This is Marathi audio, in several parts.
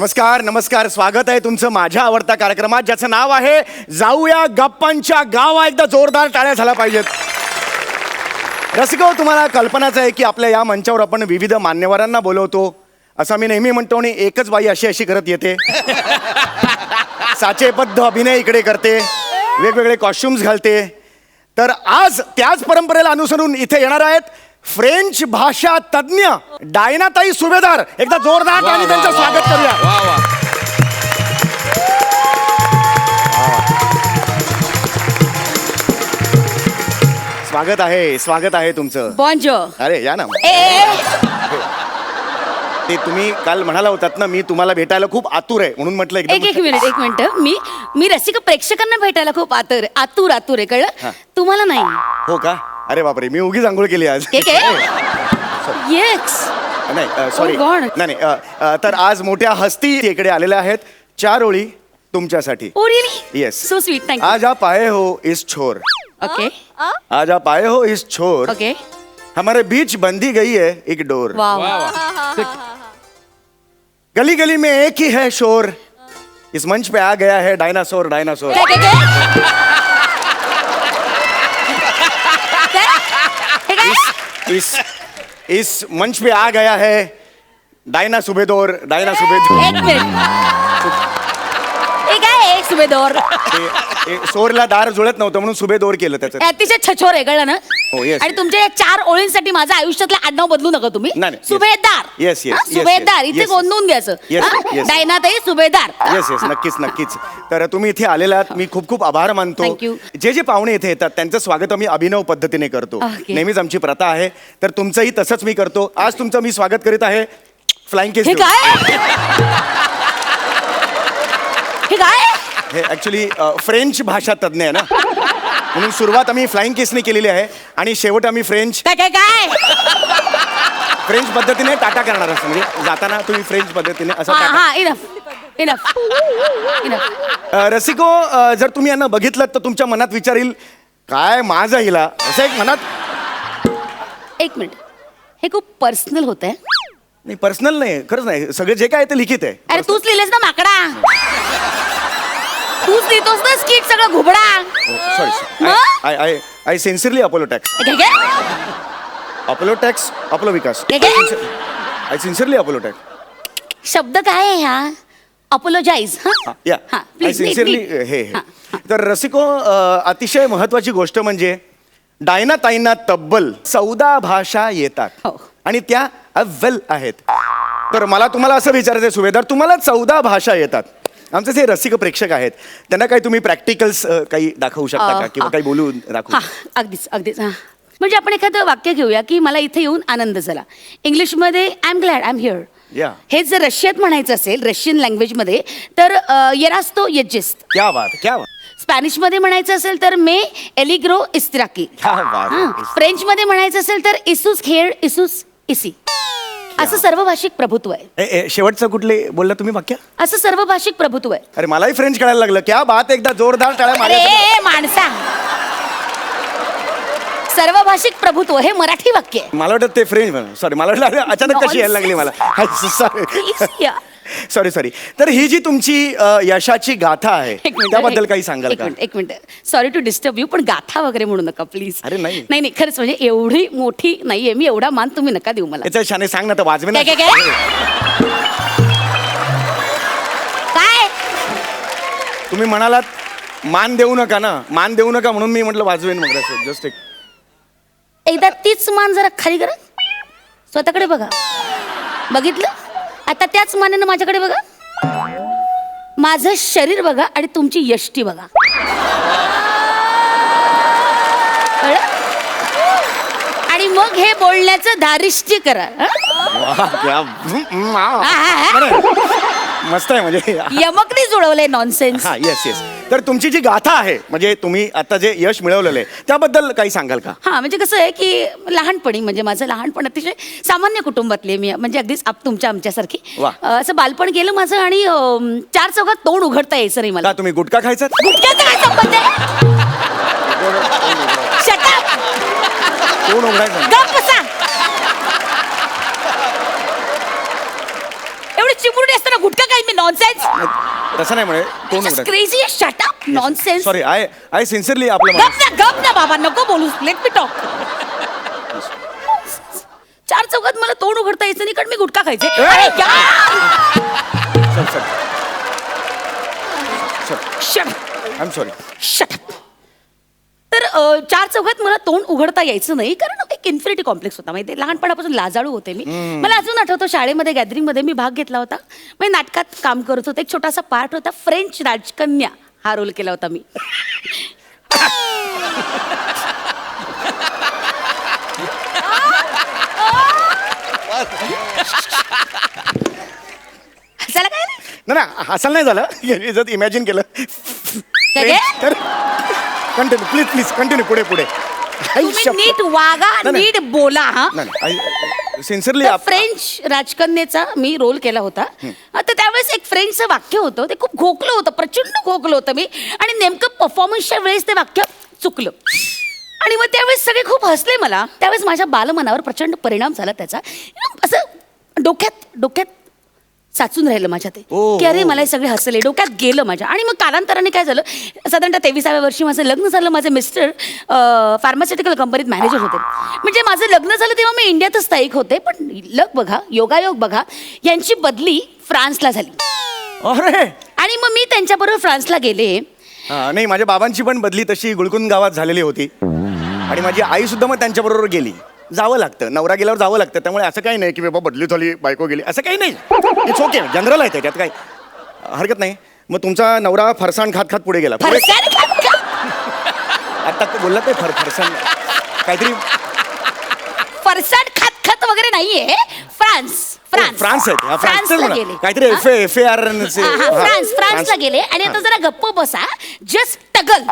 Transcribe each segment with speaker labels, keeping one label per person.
Speaker 1: नमस्कार नमस्कार. स्वागत आहे तुमचं माझ्या आवडत्या कार्यक्रमात ज्याचं नाव आहे जाऊया गप्पांच्या गावा. एकदा जोरदार टाळ्या झाल्या पाहिजेत. रसिको तुम्हाला कल्पनाच आहे की आपल्या या मंचावर आपण विविध मान्यवरांना बोलवतो. असं मी नेहमी म्हणतो आणि एकच बाई अशी अशी करत येते. साचेबद्ध अभिनय इकडे करते. वेगवेगळे कॉस्ट्युम्स घालते. तर आज त्याच परंपरेला अनुसरून इथे येणार आहेत फ्रेंच भाषा तज्ज्ञ डायनाताई सुभेदार. एकदा जोरदार आणि त्यांचं स्वागत करूया.
Speaker 2: वा वा.
Speaker 1: स्वागत आहे स्वागत आहे तुमचं.
Speaker 3: बॉन्जो
Speaker 1: अरे या ना.
Speaker 3: ए
Speaker 1: ते तुम्ही काल म्हणाला होतात ना मी तुम्हाला भेटायला खूप आतुर आहे म्हणून म्हटलं
Speaker 3: एक एक मिनिट एक मिनिट. मी मी रसिक प्रेक्षकांना भेटायला खूप आतुर आतुर आतुर आहे. कळलं? तुम्हाला नाही.
Speaker 1: हो का? अरे बापरे मी उगीच आंघोळ केली आज.
Speaker 3: के के? येस
Speaker 1: नाही सॉरी
Speaker 3: Oh God.
Speaker 1: नाही नाही अ, अ, तर आज मोठ्या हस्ती इकडे आलेल्या आहेत. चार ओळी तुमच्यासाठी.
Speaker 3: ओ
Speaker 1: yes
Speaker 3: so sweet thank you
Speaker 1: आज आप आए हो इस छोर.
Speaker 3: ओके
Speaker 1: आज आप आए हो इस छोर.
Speaker 3: ओके
Speaker 1: हमारे बीच बंदी गई है एक डोर.
Speaker 3: वा
Speaker 2: वा वा
Speaker 1: गली गली में एक ही है शोर. इस मंच पे आ गया है डायनासोर डायनासोर
Speaker 3: काय काय? हे काय
Speaker 1: इस इस मंच पे आ गया है डायना सुबेदोर डायना सुबेदोर।
Speaker 3: एक मिनिट। हे काय एक सुबेदोर।
Speaker 1: ते- सोरला दार जुळत नव्हतं म्हणून सुबेदोर केलं त्याचं.
Speaker 3: हे अतिशय छछोर आहे कळलं ना?
Speaker 1: हो, yes.
Speaker 3: आणि तुमच्या या चार ओळींसाठी माझं आयुष्यातलं आडनाव बदलू नका तुम्ही.
Speaker 1: नाही, नाही, yes.
Speaker 3: सुभेदार
Speaker 1: Yes, yes,
Speaker 3: हा,
Speaker 1: yes,
Speaker 3: सुभेदार
Speaker 1: yes,
Speaker 3: इथे
Speaker 1: yes.
Speaker 3: गोंधळून घ्यायचं.
Speaker 1: Yes,
Speaker 3: हा?
Speaker 1: yes.
Speaker 3: डायनाताई सुभेदार
Speaker 1: येस येस नक्कीच नक्कीच. तर तुम्ही इथे आलेला आहात. मी खूप खूप आभार मानतो.
Speaker 3: Thank you.
Speaker 1: जे जे पाहुणे इथे येतात त्यांचं स्वागत आम्ही अभिनव पद्धतीने करतो.
Speaker 3: Okay.
Speaker 1: नेहमीच आमची प्रथा आहे. तर तुमचंही तसंच मी करतो. आज तुमचं मी स्वागत करीत आहे. फ्लाइंग केस
Speaker 3: हे काय? हे काय?
Speaker 1: हे ऍक्च्युली फ्रेंच भाषा तज्ज्ञ आहे ना. म्हणून सुरुवात आम्ही फ्लाइंग केसने केलेली आहे आणि शेवट आम्ही फ्रेंच
Speaker 3: काय काय काय?
Speaker 1: फ्रेंच पद्धतीने टाटा करणार असतो म्हणजे जाताना तुम्ही फ्रेंच पद्धतीने असं
Speaker 3: हा
Speaker 1: टाटा
Speaker 3: हा इनफ इनफ इनफ
Speaker 1: अ, रसिको अ, जर तुम्ही यांना बघितलं तर तुमच्या मनात विचार येईल काय माझा हिला? असं एक मनात
Speaker 3: एक मिनिट. हे खूप पर्सनल होत आहे
Speaker 1: नाही पर्सनल नाही खरंच नाही. सगळं जे काय आहे ते लिखित आहे.
Speaker 3: अरे तूच लिहिलेस ना माकडा. तूच लिहितोस ना स्किट सगळं घुबडा
Speaker 1: सॉरी
Speaker 3: मग?
Speaker 1: I I I sincerely Apollo tax? Apollo tax Apollo विकास
Speaker 3: काय?
Speaker 1: आय सिन्सिअरली अपोलो टॅक्स
Speaker 3: शब्द काय आहे हा? अपोलोजाईज
Speaker 1: या
Speaker 3: हा
Speaker 1: आय सिन्सिअरली हे हे. तर रसिको अ, अतिशय महत्वाची गोष्ट म्हणजे डायना ताईंना तब्बल चौदा भाषा येतात.
Speaker 3: हो.
Speaker 1: आणि त्या अव्वल आहेत. तर मला तुम्हाला असं विचारायचं आहे सुभेदार तुम्हाला चौदा भाषा येतात. आमचे जे रसिक प्रेक्षक आहेत त्यांना काही तुम्ही प्रॅक्टिकल्स काही दाखवू शकता का? किंवा काही बोलून दाखवू
Speaker 3: हा अगदीच अगदीच हा. म्हणजे आपण एखादं वाक्य घेऊया की मला इथे येऊन आनंद झाला. इंग्लिशमध्ये I am glad I am here
Speaker 1: Yeah.
Speaker 3: हे जर रशियात म्हणायचं असेल रशियन लँग्वेजमध्ये तर येरास्तो येजेस्ट
Speaker 1: क्या बात क्या बात.
Speaker 3: स्पॅनिशमध्ये म्हणायचं असेल तर मे एलिग्रो इस्त्राकी.
Speaker 1: क्या बात
Speaker 3: फ्रेंचमध्ये म्हणायचं असेल तर इसूस खेळ इसूस इसी. असं सर्व भाषिक प्रभुत्व आहे.
Speaker 1: ए, ए, शेवटचं कुठले बोलला तुम्ही वाक्य?
Speaker 3: असं सर्व भाषिक प्रभुत्व आहे.
Speaker 1: अरे मलाही फ्रेंच कळायला लागलं. क्या बात एकदा जोरदार टाळ्या
Speaker 3: अरे
Speaker 1: मारा
Speaker 3: ए, माणसा. सर्व भाषिक प्रभुत्व हे मराठी वाक्य आहे.
Speaker 1: मला वाटतं ते फ्रेंच सॉरी मला वाटलं अरे, अचानक कशी यायला लागली मला.
Speaker 3: Please, yeah.
Speaker 1: सॉरी सॉरी तर ही जी तुमची अ, यशाची गाथा आहे
Speaker 3: एक मिनिट,
Speaker 1: त्याबद्दल
Speaker 3: एक-
Speaker 1: काही सांगाल
Speaker 3: एक
Speaker 1: का?
Speaker 3: मिनिट एक minute. Sorry to disturb you पण गाथा वगैरे म्हणू नका प्लीज
Speaker 1: अरे, नाही.
Speaker 3: नाही नाही खरंच म्हणजे एवढी मोठी नाहीये. मी एवढा मान तुम्ही नका देऊ मला.
Speaker 1: याचं शाने सांग ना तर वाजवे ना.
Speaker 3: काय काय काय? काय?
Speaker 1: तुम्ही म्हणालात मान देऊ नका ना. मान देऊ नका म्हणून मी म्हटलं वाजवेन मग जस्ट एक
Speaker 3: एकदा तीच मान जरा खाली करा. स्वतःकडे बघा. बघितलं? आता त्याच मानेनं माझ्याकडे बघा माझं शरीर बघा आणि तुमची यष्टी बघा? आणि मग हे बोलण्याचं धारिष्ट्य करा हं?
Speaker 1: वा, क्या हम्म, आ. बरं. मस्त आहे म्हणजे
Speaker 3: यमकनी जुळवलंय नॉनसेन्स
Speaker 1: हा येस येस तर तुमची जी गाथा आहे म्हणजे तुम्ही आता जे यश मिळवलेलं आहे त्याबद्दल काही सांगाल का?
Speaker 3: हा म्हणजे कसं आहे की लहानपणी म्हणजे माझं लहानपण अतिशय सामान्य कुटुंबातली आहे मी म्हणजे अगदीच आप तुमच्या आमच्यासारखी. अं, असं बालपण गेलं माझं आणि अं, चार चौघात तोंड उघडता यायचं नाही मला.
Speaker 1: का तुम्ही गुटखा खायचा?
Speaker 3: गुटख्याचा काय संबंध आहे? Shut up!
Speaker 1: कोण उघडायचं.
Speaker 3: गप्प बसा. गुटखा काय मी नॉनसेन्स
Speaker 1: तसं नाही म्हणे तोंड
Speaker 3: जस्ट
Speaker 1: उघडा
Speaker 3: crazy shut up nonsense
Speaker 1: sorry I I sincerely आपलं
Speaker 3: गप ना गप ना बाबा नको बोलू लेट मी टॉक चार चौकात मला तोंड उघडता यायचं नाही कारण मी गुटखा खायचे.
Speaker 1: ए!
Speaker 3: अरे यार!
Speaker 1: I am sorry
Speaker 3: Shut up. तर चार चौघात मला तोंड उघडता यायचं नाही कारण एक इन्फिनिटी कॉम्प्लेक्स होता. माहिती लहानपणापासून लाजाळू होते मी. मला अजून आठवतं शाळेमध्ये गॅदरिंगमध्ये मी भाग घेतला होता. म्हणजे नाटकात काम करत होते. एक छोटासा पार्ट होता फ्रेंच राजकन्या हा रोल केला होता मी. हसायला काय नाही?
Speaker 1: ना हसायला नाही झालं. इमॅजिन केलं? तर कंटिन्यू प्लीज प्लीज कंटिन्यू पुढे पुढे
Speaker 3: तुम्ही नीट वागा
Speaker 1: नाही, नाही.
Speaker 3: नीट बोला हा.
Speaker 1: सिन्सिअरली
Speaker 3: तर फ्रेंच राजकन्याचा मी रोल केला होता. तर त्यावेळेस एक फ्रेंचचं वाक्य होतं ते खूप घोकलं होतं प्रचंड घोकलं होतं मी. आणि नेमकं परफॉर्मन्सच्या वेळेस ते वाक्य चुकलं. आणि मग त्यावेळेस सगळे खूप हसले मला. त्यावेळेस माझ्या बालमनावर प्रचंड परिणाम झाला त्याचा. असं डोक्यात डोक्यात साचून राहिलं माझ्या ते
Speaker 1: ओ,
Speaker 3: की अरे. मला हे सगळे हसले डोक्यात गेलं माझ्या. आणि मग कालांतराने काय झालं साधारणतः तेविसाव्या वर्षी माझं लग्न झालं माझे मिस्टर फार्मास्युटिकल कंपनीत मॅनेजर होते. म्हणजे माझं लग्न झालं तेव्हा मी इंडियातच स्थायिक होते पण लग बघा योगायोग बघा यांची बदली फ्रान्सला झाली.
Speaker 1: अरे!
Speaker 3: आणि मग मी त्यांच्याबरोबर फ्रान्सला गेले.
Speaker 1: हा, नाही माझ्या बाबांची पण बदली तशी गुळकुंद गावात झालेली होती. आणि माझी आई सुद्धा मग त्यांच्याबरोबर गेली. जावं लागतं. नवरा गेल्यावर जावं लागतं. त्यामुळे असं काही नाही की बाबा बदली झाली बायको गेली. असं काही नाही. इट्स ओके जनरल आहे त्याच्यात काही हरकत नाही. मग तुमचा नवरा फरसाण खात खात पुढे गेला. पुढे
Speaker 3: फरसाण खात का?
Speaker 1: आता बोलला ते फर फरसाण काहीतरी
Speaker 3: फरसाण खात खात वगैरे नाहीये. France France.
Speaker 1: फ्रान्स आहे ते. हा, फ्रान्सचंच
Speaker 3: फ्रान्सला
Speaker 1: म्हणा.
Speaker 3: गेले.
Speaker 1: काहीतरी
Speaker 3: हा?
Speaker 1: एफ एफ ए आर
Speaker 3: हा, हा, फ्रान्स फ्रान्सला गेले. आणि आता जरा गप्प बसा. जस्ट टगल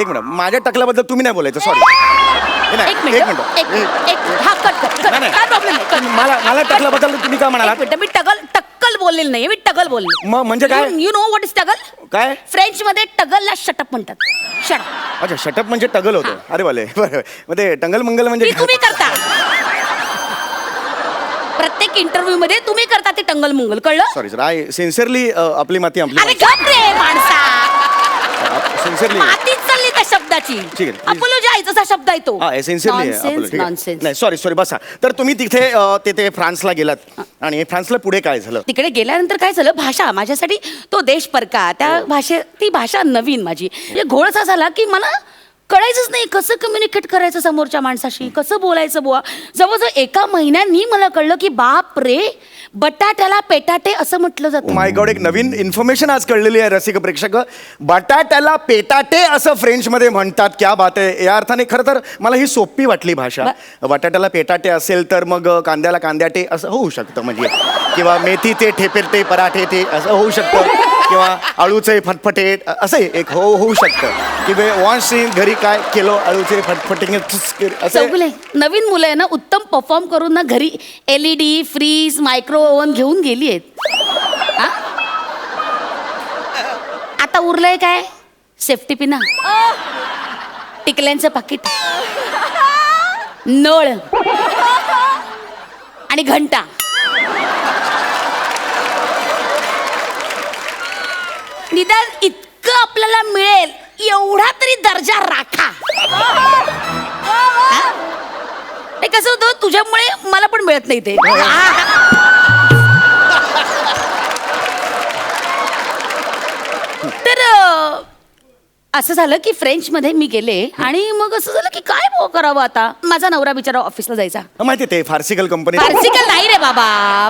Speaker 1: एक मिनिट. माझ्या टकल्याबद्दल तुम्ही नाही बोलायचं. सॉरी
Speaker 3: एक मिनिट एक मिनिट. एक हा कट कट कट
Speaker 1: नाही, नाही.
Speaker 3: काय प्रॉब्लेम नाही कट.
Speaker 1: मला मला टकल्याबद्दल तुम्ही काय म्हणालात?
Speaker 3: एक मिनिट मी टगल टक्कल बोललेली नाही मी टगल बोलले.
Speaker 1: मग म्हणजे काय?
Speaker 3: यू नो व्हॉट इज टगल?
Speaker 1: काय?
Speaker 3: फ्रेंच मध्ये टगलला शटअप म्हणतात. शटअप
Speaker 1: अच्छा शटअप म्हणजे टगल होतं. अरे वाले बरं. मग ते टंगल मंगल म्हणजे
Speaker 3: ती तुम्ही करता. प्रत्येक इंटरव्ह्यू मध्ये तुम्ही करता ते टंगल मुंगल कळलं?
Speaker 1: सॉरी सर आय सिन्सिअरली आपली माती
Speaker 3: अरे
Speaker 1: आपली
Speaker 3: गप रे माणसा.
Speaker 1: सिन्सिअरली
Speaker 3: मातीच चालली त्या शब्दाची.
Speaker 1: ठीक आहे.
Speaker 3: शब्द आहे तो.
Speaker 1: हा सिन्सिअरली. नाही सॉरी सॉरी बसा. तर तुम्ही तिथे अ, तिथे फ्रान्सला गेलात. आणि फ्रान्सला पुढे काय झालं?
Speaker 3: तिकडे गेल्यानंतर काय झालं? भाषा. माझ्यासाठी तो देश परका. त्या भाषे ती भाषा नवीन माझी. म्हणजे घोळ असा झाला की मला कळायचंच नाही कसं कम्युनिकेट करायचं समोरच्या माणसाशी कसं बोलायचं बुवा. जवळजवळ एका महिन्यांनी मला कळलं की बाप रे बटाट्याला पेटाटे असं म्हटलं जातं.
Speaker 1: माय गॉड एक नवीन इन्फॉर्मेशन आज कळलेली आहे रसिक प्रेक्षक. बटाट्याला पेटाटे असं फ्रेंचमध्ये म्हणतात. क्या बात आहे. या अर्थाने खरं तर मला ही सोपी वाटली भाषा. बटाट्याला पेटाटे असेल तर मग कांद्याला कांद्याटे असं होऊ शकतं. म्हणजे किंवा मेथी ते ठेपेटे पराठे ते असं होऊ शकतं. किंवा अळूचे फटफटे असं एक हो होऊ शकतं. की वॉन्स घरी काय केलो अळूचे फटफटे असं
Speaker 3: चौगुले नवीन मुलं आहे ना उत्तम परफॉर्म करून ना घरी एलईडी फ्रीज मायक्रो ओव्हन घेऊन गेली आहेत. आता उरलंय काय? सेफ्टी पिना. टिकल्यांचं पाकिट. नळ. आणि घंटा. निदान इतकं आपल्याला मिळेल एवढा तरी दर्जा राखा. हा? हे कसं होतं? तुझ्यामुळे मला पण मिळत नाही ते. तर असं झालं की फ्रेंच मध्ये मी गेले आणि मग असं झालं की काय बुवा करावं आता? माझा नवरा बिचारा ऑफिसला जायचा.
Speaker 1: माहिती ते फार्सिकल कंपनी
Speaker 3: फार्सिकल नाही रे बाबा.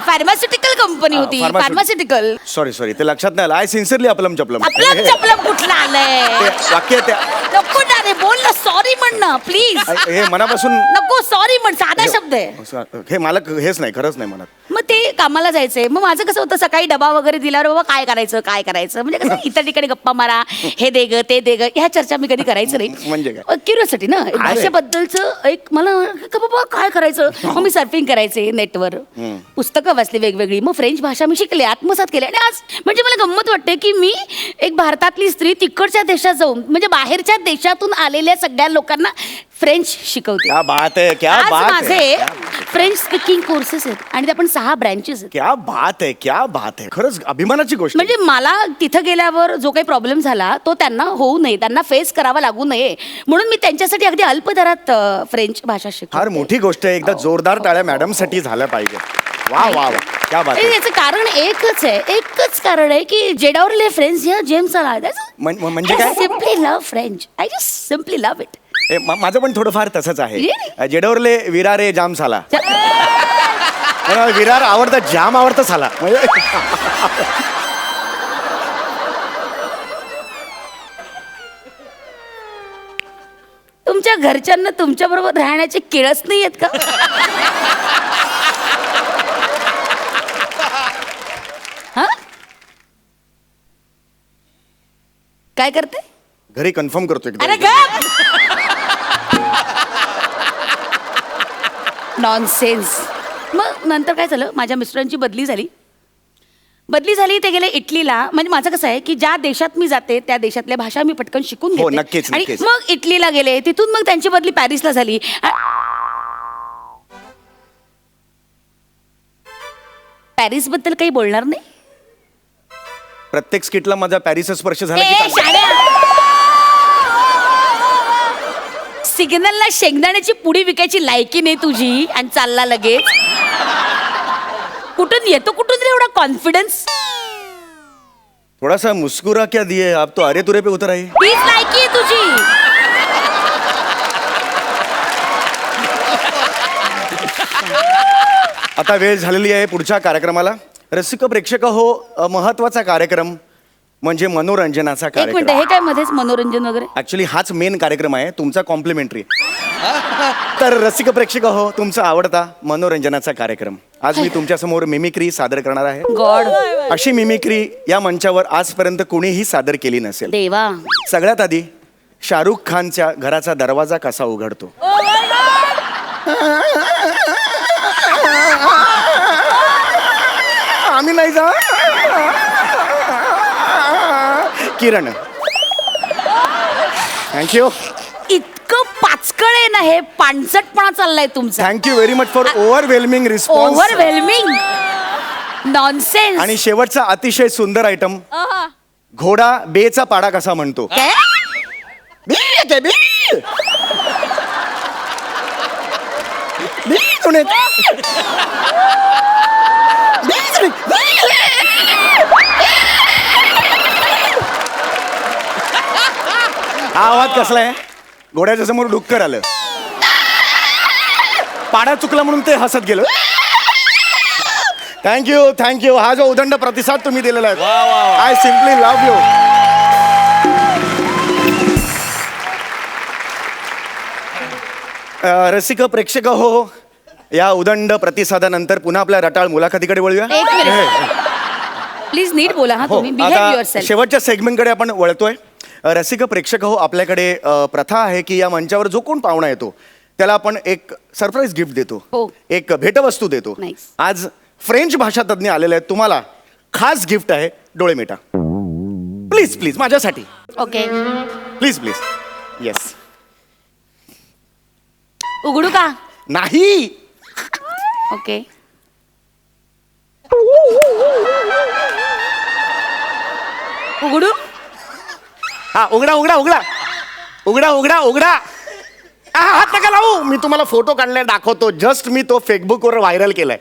Speaker 3: फार्मास्युटिकल कंपनी होती.
Speaker 1: pharmaceutical.
Speaker 3: फार्मास्युटिकल
Speaker 1: सॉरी सॉरी ते लक्षात नाही आलं. आय सिन्सिअरली आपलम चपलम
Speaker 3: आपलं
Speaker 1: हे-
Speaker 3: चपलं कुठलं आलंय?
Speaker 1: ते वाक्य त्या
Speaker 3: नको ना रे बोल ना सॉरी म्हण ना प्लीज
Speaker 1: हे मनापासून
Speaker 3: नको सॉरी म्हण साधा शब्द आहे.
Speaker 1: हे मला क- हेच नाही खरंच नाही म्हणत.
Speaker 3: मग ते कामाला जायचंय. मग माझं कसं होतं सकाळी डबा वगैरे दिल्यावर बाबा काय करायचं काय करायचं? म्हणजे कसं इतर ठिकाणी गप्पा मारा हे दे ग ते दे ग ह्या चर्चा मी कधी करायचं
Speaker 1: म्हणजे
Speaker 3: नाही क्युरियोसिटी ना. एक भाषेबद्दलचं एक मला का बाबा काय करायचं? मग मी सर्फिंग करायचे नेटवर. पुस्तकं वाचली वेगवेगळी. मग फ्रेंच भाषा मी शिकले आत्मसात केले. आणि आज म्हणजे मला गंमत वाटते की मी एक भारतातली स्त्री तिकडच्या देशात जाऊन म्हणजे बाहेरच्या देशातून आलेल्या सगळ्या लोकांना फ्रेंच शिकवते.
Speaker 1: क्या बात है क्या
Speaker 3: आज
Speaker 1: बात
Speaker 3: माझे
Speaker 1: है
Speaker 3: फ्रेंच स्पीकिंग कोर्सेस आहेत आणि ते आपण सहा ब्रँचेस आहेत.
Speaker 1: क्या बात है क्या बात है. खरंच अभिमानाची गोष्ट आहे.
Speaker 3: म्हणजे मला तिथं गेल्यावर जो काही प्रॉब्लेम झाला तो त्यांना होऊ नये त्यांना फेस करावा लागू नये. म्हणून मी त्यांच्यासाठी अगदी अल्प दरात अ, फ्रेंच भाषा शिकतो
Speaker 1: फार मोठी गोष्ट आहे. एकदा जोरदार टाळ्या मॅडमसाठी झाल्या पाहिजे. वा वा वा. क्या बात आहे.
Speaker 3: याचं कारण एकच आहे एकच कारण आहे की जेडावरले फ्रेंड्स ह्या जेम्स
Speaker 1: म्हण- म्हणजे काय?
Speaker 3: Simply love French I just simply love it
Speaker 1: ए, मा- माझं पण थोडंफार तसंच आहे.
Speaker 3: Really?
Speaker 1: जेडवरले विरारे जाम साला. मला विरार आवडतं जाम आवडतं साला. म्हणजे
Speaker 3: तुमच्या घरच्यांना तुमच्या बरोबर राहण्याचे केळच नाही आहेत का? हा? काय करते?
Speaker 1: घरी कन्फर्म करतो
Speaker 3: अरे नॉनसेन्स मग नंतर काय झालं? माझ्या मिस्टरांची बदली झाली. बदली झाली ते गेले इटलीला. म्हणजे माझं कसं आहे की ज्या देशात मी जाते त्या देशातल्या भाषा मी पटकन शिकून
Speaker 1: हो,
Speaker 3: घेते.
Speaker 1: नक्कीच,
Speaker 3: आणि
Speaker 1: नक्कीच.
Speaker 3: मग इटलीला गेले. तिथून मग त्यांची बदली पॅरिसला झाली. पॅरिसबद्दल काही बोलणार नाही?
Speaker 1: प्रत्येक स्किटला माझा पॅरिसचा स्पर्श झाला की
Speaker 3: ए,
Speaker 1: चालतं.
Speaker 3: शाण्या! सिग्नलला शेंगदाण्याची पुडी विकायची लायकी नाही तुझी आणि चालला लगेच. कुठून येतो कुठून रे एवढा कॉन्फिडन्स
Speaker 1: थोड़ा सा मुस्कुरा क्या दिए? आप तो अरे तुरे पे उतर आए
Speaker 3: तीच लायकी आहे तुझी.
Speaker 1: आता वेळ झालेली आहे पुढच्या कार्यक्रमाला. रसिक प्रेक्षक हो महत्त्वाचा कार्यक्रम. म्हणजे मनोरंजनाचा
Speaker 3: एक मिनिट
Speaker 1: कार्यक्रम.
Speaker 3: हे काय मध्येच मनोरंजन वगैरे?
Speaker 1: ऍक्च्युली हाच मेन कार्यक्रम आहे. तुमचा कॉम्प्लिमेंटरी तर रसिक प्रेक्षक हो तुमचा आवडता मनोरंजनाचा कार्यक्रम. आज मी तुमच्यासमोर मिमिक्री सादर करणार आहे.
Speaker 3: गॉड.
Speaker 1: अशी मिमिक्री या मंचावर आजपर्यंत कोणीही सादर केली नसेल.
Speaker 3: देवा.
Speaker 1: सगळ्यात आधी शाहरुख खानच्या घराचा दरवाजा कसा उघडतो आम्ही नाही जा किरण. थँक्यू
Speaker 3: इतकं पाचकळ आहे ना हे पाणचटपणा चाललाय तुमचा.
Speaker 1: Thank you very much for overwhelming response
Speaker 3: overwhelming nonsense
Speaker 1: आणि शेवटचा अतिशय सुंदर आयटम घोडा बेचा पाडा कसा म्हणतो?
Speaker 3: काय?
Speaker 1: बी येते, बी. बी सुने. बी सुने. हा आवाज कसला आहे? घोड्याच्या समोर डुक्कर आलं. पाडा चुकला म्हणून ते हसत गेलं. थँक्यू थँक्यू हा जो उदंड प्रतिसाद तुम्ही दिलेला आहे. आय सिम्पली लव्ह यू रसिक प्रेक्षक हो या उदंड प्रतिसादानंतर पुन्हा आपल्या रटाळ मुलाखतीकडे वळूया.
Speaker 3: एक मिनिट. प्लीज नीट बोला हा
Speaker 1: हो
Speaker 3: तुम्ही. बिहेव युअर
Speaker 1: आता
Speaker 3: सेल्फ
Speaker 1: शेवटच्या सेगमेंटकडे आपण वळतोय. रसिक प्रेक्षक हो आपल्याकडे अ, प्रथा आहे की या मंचावर जो कोण पाहुणा येतो त्याला आपण एक सरप्राईज गिफ्ट देतो.
Speaker 3: हो.
Speaker 1: एक भेटवस्तू देतो.
Speaker 3: Nice.
Speaker 1: आज फ्रेंच भाषा तज्ज्ञ आलेले आहेत. तुम्हाला खास गिफ्ट आहे. डोळे मिटा. प्लीज प्लीज माझ्यासाठी.
Speaker 3: ओके
Speaker 1: प्लीज प्लीज येस
Speaker 3: उघडू का?
Speaker 1: नाही.
Speaker 3: ओके उघडू?
Speaker 1: हा उघडा उघडा उघडा. उघडा उघडा उघडा. हा हात नका लावू. मी तुम्हाला फोटो काढलाय दाखवतो. जस्ट मी तो फेसबुकवर व्हायरल केलाय.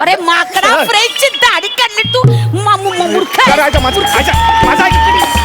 Speaker 3: अरे माकडा फ्रेंचची दाढी काढली तू. मा- मु- मु- मूर्ख आहे.
Speaker 1: माझं- माझं.